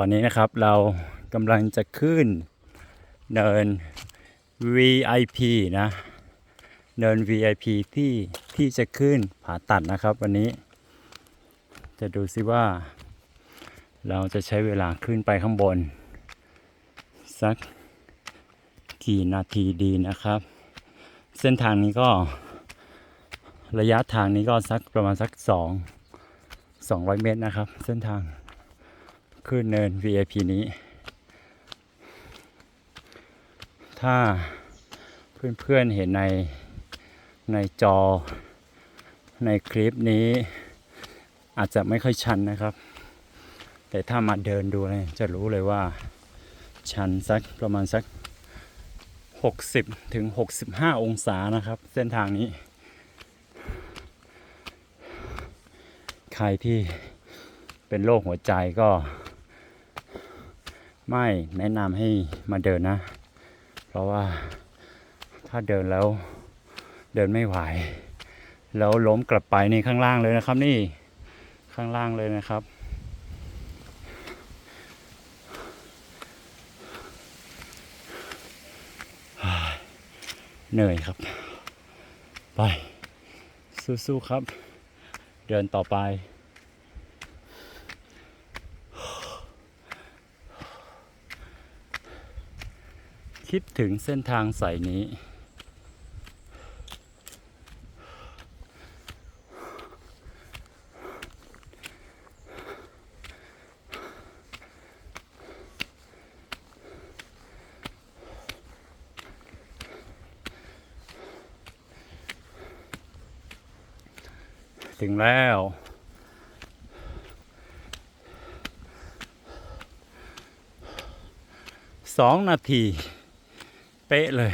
ตอนนี้นะครับเรากำลังจะขึ้นเนิน VIP นะ เนิน VIP ที่ที่จะขึ้นผาตัดนะครับวันนี้ จะดูซิว่า เราจะใช้เวลาขึ้นไปข้างบน สักกี่นาทีดีนะครับ เส้นทางนี้ก็ระยะทางนี้ก็สักประมาณสักสองสองร้อยเมตรนะครับ เส้นทาง ขึ้นเนิน VIP นี้ ถ้าเพื่อนๆเห็นในในจอในคลิปนี้ อาจจะไม่ค่อยชันนะครับ แต่ถ้ามาเดินดูเนี่ยจะรู้เลยว่า ชันสักประมาณสัก 60ถึง65 องศานะครับ เส้นทางนี้ ใครที่เป็นโรคหัวใจก็ ไม่แนะนำให้มาเดินนะ เพราะว่าถ้าเดินแล้วเดินไม่ไหว แล้วล้มกลับไปนี่ข้างล่างเลยนะครับ นี่ข้างล่างเลยนะครับ เหนื่อยครับ ไป สู้ๆครับ เดินต่อไป คิดถึงเส้นทางสายนี้ ถึงแล้วสองนาที เป๊ะเลย